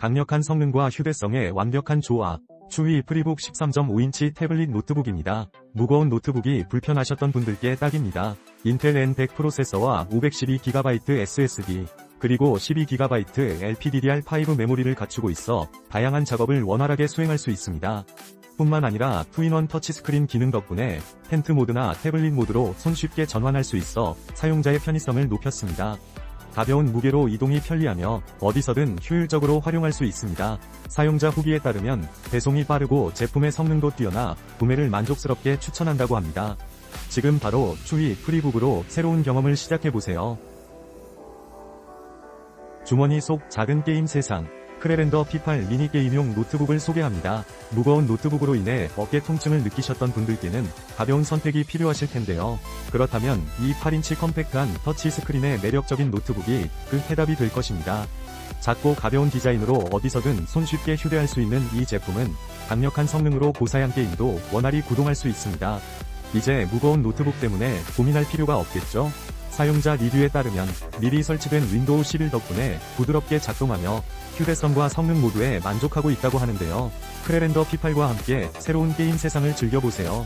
강력한 성능과 휴대성의 완벽한 조합. 추위 프리북 13.5인치 태블릿 노트북입니다. 무거운 노트북이 불편하셨던 분들께 딱입니다. 인텔 N100 프로세서와 512GB SSD, 그리고 12GB LPDDR5 메모리를 갖추고 있어 다양한 작업을 원활하게 수행할 수 있습니다. 뿐만 아니라 투인원 터치스크린 기능 덕분에 텐트 모드나 태블릿 모드로 손쉽게 전환할 수 있어 사용자의 편의성을 높였습니다. 가벼운 무게로 이동이 편리하며 어디서든 효율적으로 활용할 수 있습니다. 사용자 후기에 따르면 배송이 빠르고 제품의 성능도 뛰어나 구매를 만족스럽게 추천한다고 합니다. 지금 바로 추위 프리북으로 새로운 경험을 시작해보세요. 주머니 속 작은 게임 세상. 크레렌더 P8 미니 게임용 노트북을 소개합니다. 무거운 노트북으로 인해 어깨 통증을 느끼셨던 분들께는 가벼운 선택이 필요하실 텐데요. 그렇다면 이 8인치 컴팩트한 터치 스크린의 매력적인 노트북이 그 해답이 될 것입니다. 작고 가벼운 디자인으로 어디서든 손쉽게 휴대할 수 있는 이 제품은 강력한 성능으로 고사양 게임도 원활히 구동할 수 있습니다. 이제 무거운 노트북 때문에 고민할 필요가 없겠죠? 사용자 리뷰에 따르면 미리 설치된 윈도우 11 덕분에 부드럽게 작동하며 휴대성과 성능 모두에 만족하고 있다고 하는데요. 크레렌더 P8과 함께 새로운 게임 세상을 즐겨보세요.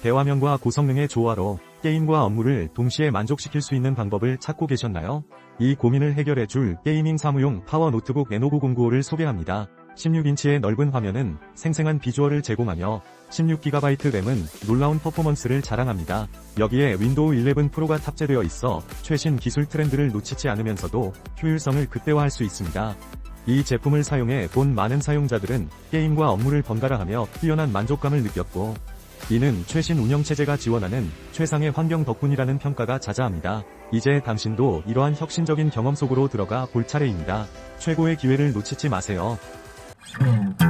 대화면과 고성능의 조화로 게임과 업무를 동시에 만족시킬 수 있는 방법을 찾고 계셨나요? 이 고민을 해결해 줄 게이밍 사무용 파워 노트북 N5909를 소개합니다. 16인치의 넓은 화면은 생생한 비주얼을 제공하며 16GB 램은 놀라운 퍼포먼스를 자랑합니다. 여기에 윈도우 11 프로가 탑재되어 있어 최신 기술 트렌드를 놓치지 않으면서도 효율성을 극대화할 수 있습니다. 이 제품을 사용해 본 많은 사용자들은 게임과 업무를 번갈아 하며 뛰어난 만족감을 느꼈고 이는 최신 운영체제가 지원하는 최상의 환경 덕분이라는 평가가 자자합니다. 이제 당신도 이러한 혁신적인 경험 속으로 들어가 볼 차례입니다. 최고의 기회를 놓치지 마세요. Mm.